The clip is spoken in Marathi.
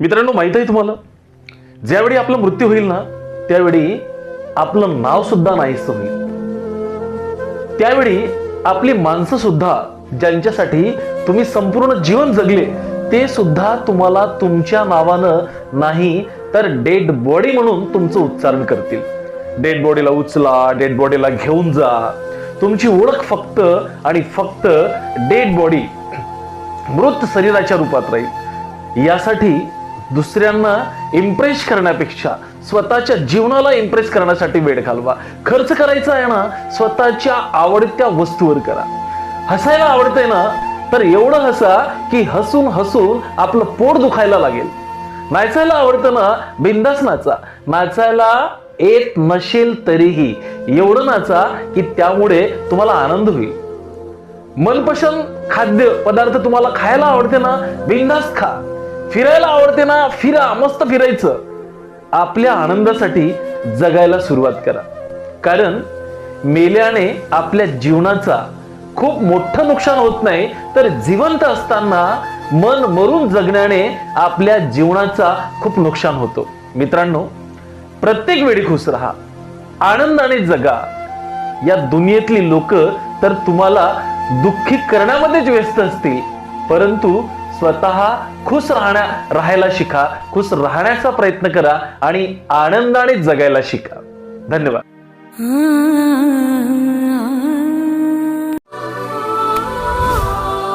मित्रांनो माहीत आहे तुम्हाला ज्यावेळी आपला मृत्यू होईल ना त्यावेळी आपलं नाव सुद्धा नाहीस होईल. त्यावेळी आपली माणसं सुद्धा ज्यांच्यासाठी तुम्ही संपूर्ण जीवन जगले ते सुद्धा तुम्हाला तुमच्या नावानं नाही तर डेड बॉडी म्हणून तुमचं उच्चारण करतील. डेड बॉडीला उचला डेड बॉडीला घेऊन जा. तुमची ओळख फक्त आणि फक्त डेड बॉडी मृत शरीराच्या रूपात राहील. यासाठी दुसऱ्यांना इम्प्रेस करण्यापेक्षा स्वतःच्या जीवनाला इम्प्रेस करण्यासाठी वेळ घालवा. खर्च करायचा आहे ना स्वतःच्या आवडत्या वस्तूवर करा. हसायला आवडतंय ना तर एवढं हसा की हसून हसून आपलं पोट दुखायला लागेल. नाचायला आवडतं ना बिंदास नाचा. नाचायला येत नसेल तरीही एवढं नाचा की त्यामुळे तुम्हाला आनंद होईल. मनपसंद खाद्य पदार्थ तुम्हाला खायला आवडते ना बिंदास खा. फिरायला आवडते ना फिरा मस्त फिरायचं. आपल्या आनंदासाठी जगायला सुरुवात करा. कारण मेल्याने आपल्या जीवनाचा खूप मोठं नुकसान होत नाही तर जिवंत असताना मन मरून जगण्याने आपल्या जीवनाचा खूप नुकसान होतो. मित्रांनो प्रत्येक वेळी खुश राहा. आनंदाने जगा. या दुनियेतली लोक तर तुम्हाला दुःखी करण्यामध्येच व्यस्त असतील. परंतु स्वतः खुश राहण्या राहायला शिका. खुश राहण्याचा प्रयत्न करा आणि आनंदाने जगायला शिका. धन्यवाद.